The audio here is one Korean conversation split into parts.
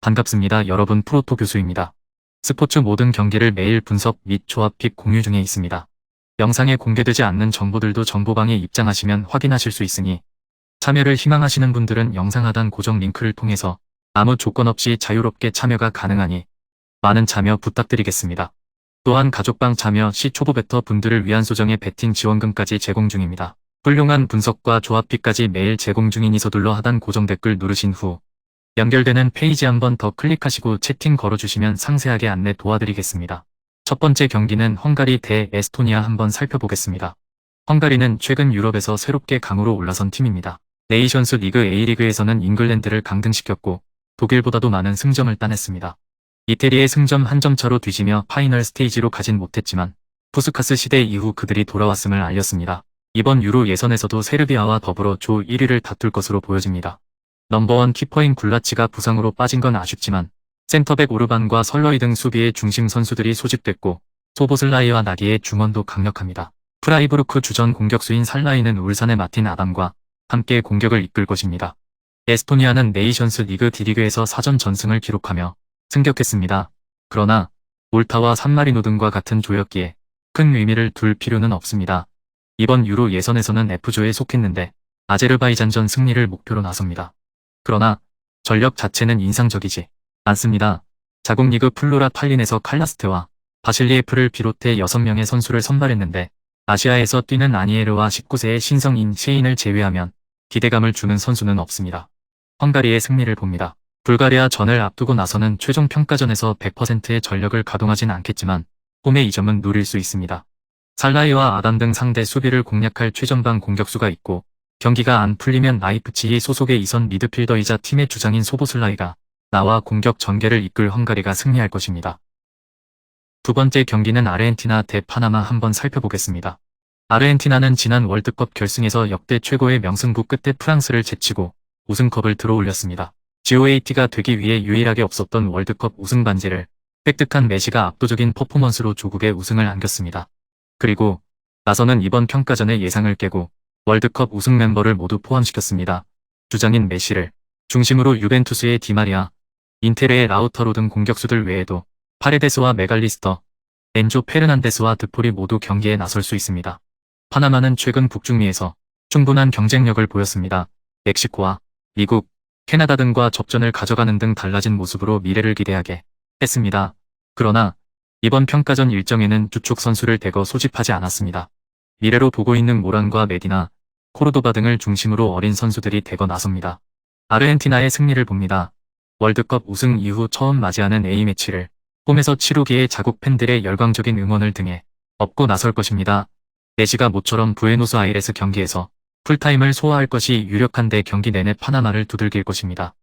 반갑습니다. 여러분 프로토 교수입니다. 스포츠 모든 경기를 매일 분석 및 조합픽 공유 중에 있습니다. 영상에 공개되지 않는 정보들도 정보방에 입장하시면 확인하실 수 있으니 참여를 희망하시는 분들은 영상 하단 고정 링크를 통해서 아무 조건 없이 자유롭게 참여가 가능하니 많은 참여 부탁드리겠습니다. 또한 가족방 참여 시 초보 베터 분들을 위한 소정의 베팅 지원금까지 제공 중입니다. 훌륭한 분석과 조합픽까지 매일 제공 중이니 서둘러 하단 고정 댓글 누르신 후 연결되는 페이지 한번 더 클릭하시고 채팅 걸어주시면 상세하게 안내 도와드리겠습니다. 첫 번째 경기는 헝가리 대 에스토니아 한번 살펴보겠습니다. 헝가리는 최근 유럽에서 새롭게 강으로 올라선 팀입니다. 네이션스 리그 A리그에서는 잉글랜드를 강등시켰고 독일보다도 많은 승점을 따냈습니다. 이태리의 승점 한 점 차로 뒤지며 파이널 스테이지로 가진 못했지만 푸스카스 시대 이후 그들이 돌아왔음을 알렸습니다. 이번 유로 예선에서도 세르비아와 더불어 조 1위를 다툴 것으로 보여집니다. 넘버원 키퍼인 굴라치가 부상으로 빠진 건 아쉽지만 센터백 오르반과 설러이 등 수비의 중심 선수들이 소집됐고 소보슬라이와 나기의 중원도 강력합니다. 프라이브루크 주전 공격수인 살라이는 울산의 마틴 아담과 함께 공격을 이끌 것입니다. 에스토니아는 네이션스 리그 D리그에서 사전 전승을 기록하며 승격했습니다. 그러나 몰타와 산마리노 등과 같은 조였기에 큰 의미를 둘 필요는 없습니다. 이번 유로 예선에서는 F조에 속했는데 아제르바이잔전 승리를 목표로 나섭니다. 그러나 전력 자체는 인상적이지 않습니다. 자국 리그 플로라 탈린에서 칼라스테와 바실리에프를 비롯해 6명의 선수를 선발했는데 아시아에서 뛰는 아니에르와 19세의 신성인 셰인을 제외하면 기대감을 주는 선수는 없습니다. 헝가리의 승리를 봅니다. 불가리아 전을 앞두고 나서는 최종 평가전에서 100%의 전력을 가동하진 않겠지만 홈의 이점은 누릴 수 있습니다. 살라이와 아담 등 상대 수비를 공략할 최전방 공격수가 있고 경기가 안 풀리면 라이프치히 소속의 이선 미드필더이자 팀의 주장인 소보슬라이가 나와 공격 전개를 이끌 헝가리가 승리할 것입니다. 두 번째 경기는 아르헨티나 대 파나마 한번 살펴보겠습니다. 아르헨티나는 지난 월드컵 결승에서 역대 최고의 명승부 끝에 프랑스를 제치고 우승컵을 들어올렸습니다. GOAT가 되기 위해 유일하게 없었던 월드컵 우승 반지를 획득한 메시가 압도적인 퍼포먼스로 조국의 우승을 안겼습니다. 그리고 나서는 이번 평가전의 예상을 깨고 월드컵 우승 멤버를 모두 포함시켰습니다. 주장인 메시를 중심으로 유벤투스의 디마리아, 인테르의 라우터로 등 공격수들 외에도 파레데스와 메갈리스터, 엔조 페르난데스와 드폴이 모두 경기에 나설 수 있습니다. 파나마는 최근 북중미에서 충분한 경쟁력을 보였습니다. 멕시코와 미국, 캐나다 등과 접전을 가져가는 등 달라진 모습으로 미래를 기대하게 했습니다. 그러나 이번 평가전 일정에는 주축 선수를 대거 소집하지 않았습니다. 미래로 보고 있는 모란과 메디나, 코르도바 등을 중심으로 어린 선수들이 대거 나섭니다. 아르헨티나의 승리를 봅니다. 월드컵 우승 이후 처음 맞이하는 A매치를 홈에서 치르기에 자국 팬들의 열광적인 응원을 등에 업고 나설 것입니다. 메시가 모처럼 부에노스 아이레스 경기에서 풀타임을 소화할 것이 유력한데 경기 내내 파나마를 두들길 것입니다.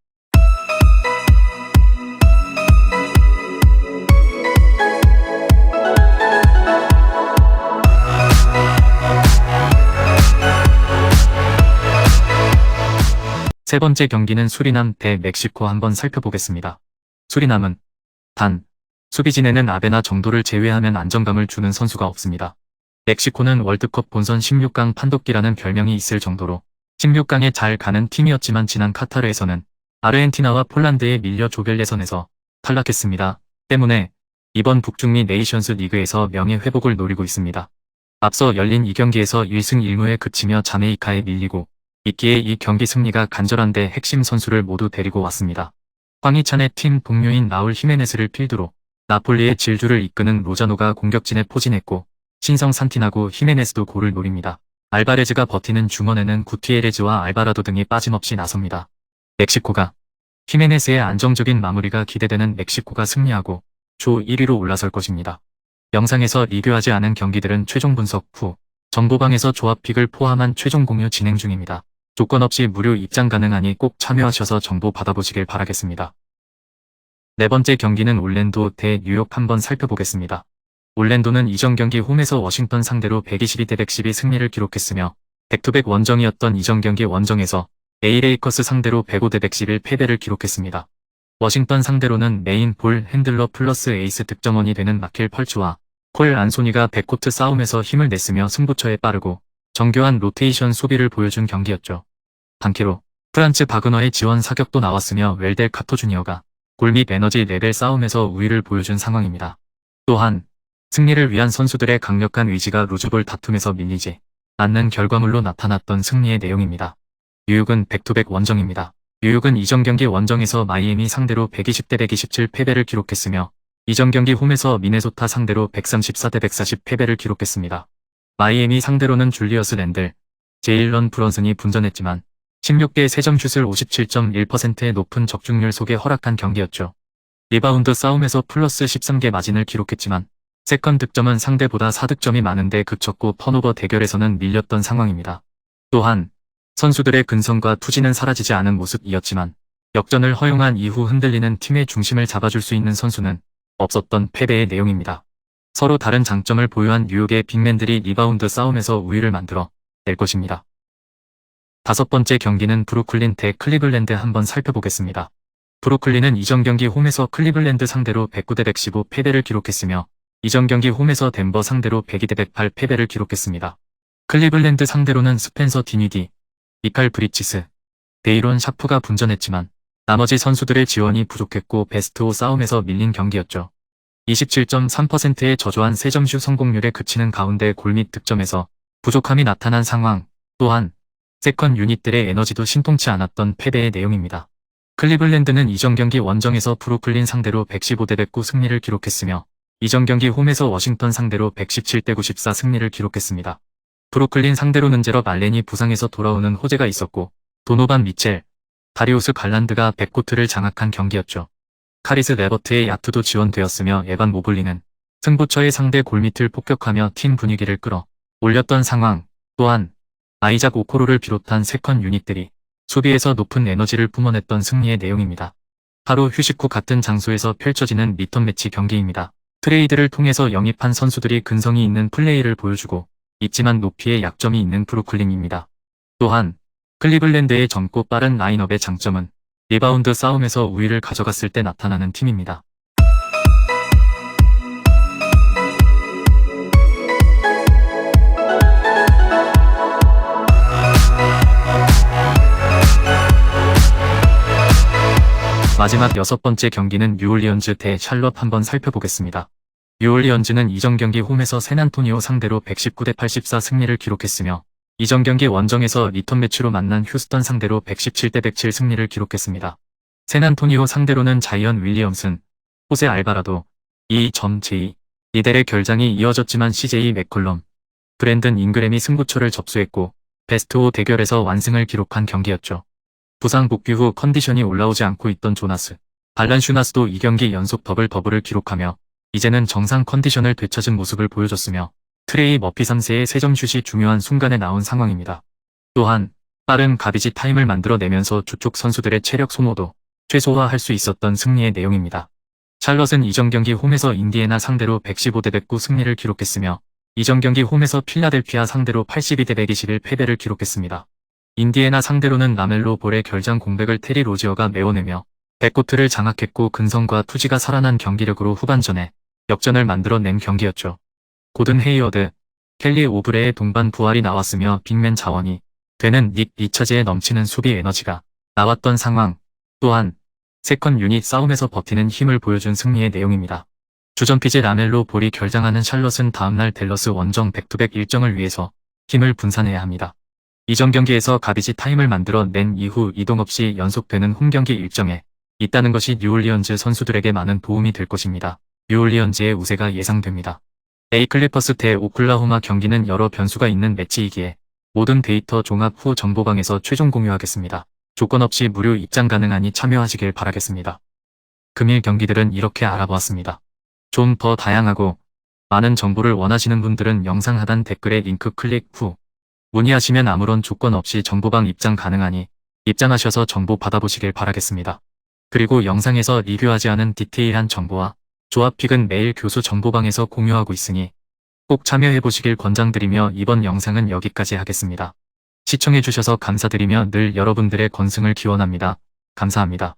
세 번째 경기는 수리남 대 멕시코 한번 살펴보겠습니다. 수리남은 단 수비진에는 아베나 정도를 제외하면 안정감을 주는 선수가 없습니다. 멕시코는 월드컵 본선 16강 판독기라는 별명이 있을 정도로 16강에 잘 가는 팀이었지만 지난 카타르에서는 아르헨티나와 폴란드에 밀려 조별 예선에서 탈락했습니다. 때문에 이번 북중미 네이션스 리그에서 명예 회복을 노리고 있습니다. 앞서 열린 2경기에서 1승 1무에 그치며 자메이카에 밀리고 있기에 이 경기 승리가 간절한데 핵심 선수를 모두 데리고 왔습니다. 황희찬의 팀 동료인 라울 히메네스를 필두로 나폴리의 질주를 이끄는 로자노가 공격진에 포진했고 신성 산티나고 히메네스도 골을 노립니다. 알바레즈가 버티는 중원에는 구티에레즈와 알바라도 등이 빠짐없이 나섭니다. 멕시코가 히메네스의 안정적인 마무리가 기대되는 멕시코가 승리하고 조 1위로 올라설 것입니다. 영상에서 리뷰하지 않은 경기들은 최종 분석 후 정보방에서 조합픽을 포함한 최종 공유 진행 중입니다. 조건 없이 무료 입장 가능하니 꼭 참여하셔서 정보 받아보시길 바라겠습니다. 네 번째 경기는 올랜도 대 뉴욕 한번 살펴보겠습니다. 올랜도는 이전 경기 홈에서 워싱턴 상대로 122대 112 승리를 기록했으며 백투백 원정이었던 이전 경기 원정에서 에이레이커스 상대로 105대 111 패배를 기록했습니다. 워싱턴 상대로는 메인 볼 핸들러 플러스 에이스 득점원이 되는 마켈 펄츠와 콜 안소니가 백코트 싸움에서 힘을 냈으며 승부처에 빠르고 정교한 로테이션 수비를 보여준 경기였죠. 단케로, 프란츠 바그너의 지원 사격도 나왔으며 웰델 카토 주니어가 골및 에너지 레벨 싸움에서 우위를 보여준 상황입니다. 또한 승리를 위한 선수들의 강력한 의지가 루즈볼 다툼에서 밀리지 않는 결과물로 나타났던 승리의 내용입니다. 뉴욕은 백투백 원정입니다. 뉴욕은 이전 경기 원정에서 마이애미 상대로 120대 127 패배를 기록했으며 이전 경기 홈에서 미네소타 상대로 134대 140 패배를 기록했습니다. 마이애미 상대로는 줄리어스 랜들, 제일런 브런슨이 분전했지만 16개의 3점 슛을 57.1%의 높은 적중률 속에 허락한 경기였죠. 리바운드 싸움에서 플러스 13개 마진을 기록했지만 세컨 득점은 상대보다 4득점이 많은데 그쳤고 턴오버 대결에서는 밀렸던 상황입니다. 또한 선수들의 근성과 투지는 사라지지 않은 모습이었지만 역전을 허용한 이후 흔들리는 팀의 중심을 잡아줄 수 있는 선수는 없었던 패배의 내용입니다. 서로 다른 장점을 보유한 뉴욕의 빅맨들이 리바운드 싸움에서 우위를 만들어 낼 것입니다. 다섯 번째 경기는 브루클린 대 클리블랜드 한번 살펴보겠습니다. 브루클린은 이전 경기 홈에서 클리블랜드 상대로 109대 115 패배를 기록했으며 이전 경기 홈에서 덴버 상대로 102대 108 패배를 기록했습니다. 클리블랜드 상대로는 스펜서 디니디, 미칼 브리치스, 데이론 샤프가 분전했지만 나머지 선수들의 지원이 부족했고 베스트 5 싸움에서 밀린 경기였죠. 27.3%의 저조한 3점슛 성공률에 그치는 가운데 골및 득점에서 부족함이 나타난 상황, 또한 세컨 유닛들의 에너지도 신통치 않았던 패배의 내용입니다. 클리블랜드는 이전 경기 원정에서 브루클린 상대로 115대 109 승리를 기록했으며 이전 경기 홈에서 워싱턴 상대로 117대 94 승리를 기록했습니다. 브루클린 상대로는 제럽 알렌이 부상에서 돌아오는 호재가 있었고 도노반 미첼, 다리우스 갈란드가 백코트를 장악한 경기였죠. 카리스 레버트의 야투도 지원되었으며 에반 모블리는 승부처의 상대 골밑을 폭격하며 팀 분위기를 끌어 올렸던 상황 또한 아이작 오코로를 비롯한 세컨 유닛들이 수비에서 높은 에너지를 뿜어냈던 승리의 내용입니다. 하루 휴식 후 같은 장소에서 펼쳐지는 리턴 매치 경기입니다. 트레이드를 통해서 영입한 선수들이 근성이 있는 플레이를 보여주고 있지만 높이의 약점이 있는 브루클린입니다. 또한 클리블랜드의 젊고 빠른 라인업의 장점은 리바운드 싸움에서 우위를 가져갔을 때 나타나는 팀입니다. 마지막 여섯 번째 경기는 뉴올리언즈 대 샬럿 한번 살펴보겠습니다. 뉴올리언즈는 이전 경기 홈에서 샌안토니오 상대로 119대 84 승리를 기록했으며 이전 경기 원정에서 리턴 매치로 만난 휴스턴 상대로 117대 107 승리를 기록했습니다. 샌안토니오 상대로는 자이언 윌리엄슨, 호세 알바라도, 이점 제이, 리델의 결장이 이어졌지만 CJ 맥컬럼, 브랜든 잉그램이 승부처를 접수했고 베스트 5 대결에서 완승을 기록한 경기였죠. 부상 복귀 후 컨디션이 올라오지 않고 있던 조나스, 발란슈나스도 2경기 연속 더블 더블을 기록하며 이제는 정상 컨디션을 되찾은 모습을 보여줬으며 트레이 머피 3세의 3점 슛이 중요한 순간에 나온 상황입니다. 또한 빠른 가비지 타임을 만들어내면서 주축 선수들의 체력 소모도 최소화할 수 있었던 승리의 내용입니다. 찰럿은 이전 경기 홈에서 인디애나 상대로 115대 109 승리를 기록했으며 이전 경기 홈에서 필라델피아 상대로 82대 121 패배를 기록했습니다. 인디애나 상대로는 라멜로 볼의 결장 공백을 테리 로지어가 메워내며 백코트를 장악했고 근성과 투지가 살아난 경기력으로 후반전에 역전을 만들어낸 경기였죠. 고든 헤이어드, 켈리 오브레의 동반 부활이 나왔으며 빅맨 자원이 되는 닉 리처즈의 넘치는 수비 에너지가 나왔던 상황 또한 세컨 유닛 싸움에서 버티는 힘을 보여준 승리의 내용입니다. 주전 피제 라멜로 볼이 결장하는 샬럿은 다음날 델러스 원정 백투백 일정을 위해서 힘을 분산해야 합니다. 이전 경기에서 가비지 타임을 만들어 낸 이후 이동 없이 연속되는 홈경기 일정에 있다는 것이 뉴올리언즈 선수들에게 많은 도움이 될 것입니다. 뉴올리언즈의 우세가 예상됩니다. 에이 클리퍼스 대 오클라호마 경기는 여러 변수가 있는 매치이기에 모든 데이터 종합 후 정보방에서 최종 공유하겠습니다. 조건 없이 무료 입장 가능하니 참여하시길 바라겠습니다. 금일 경기들은 이렇게 알아보았습니다. 좀 더 다양하고 많은 정보를 원하시는 분들은 영상 하단 댓글에 링크 클릭 후 문의하시면 아무런 조건 없이 정보방 입장 가능하니 입장하셔서 정보 받아보시길 바라겠습니다. 그리고 영상에서 리뷰하지 않은 디테일한 정보와 조합픽은 매일 교수 정보방에서 공유하고 있으니 꼭 참여해보시길 권장드리며 이번 영상은 여기까지 하겠습니다. 시청해주셔서 감사드리며 늘 여러분들의 건승을 기원합니다. 감사합니다.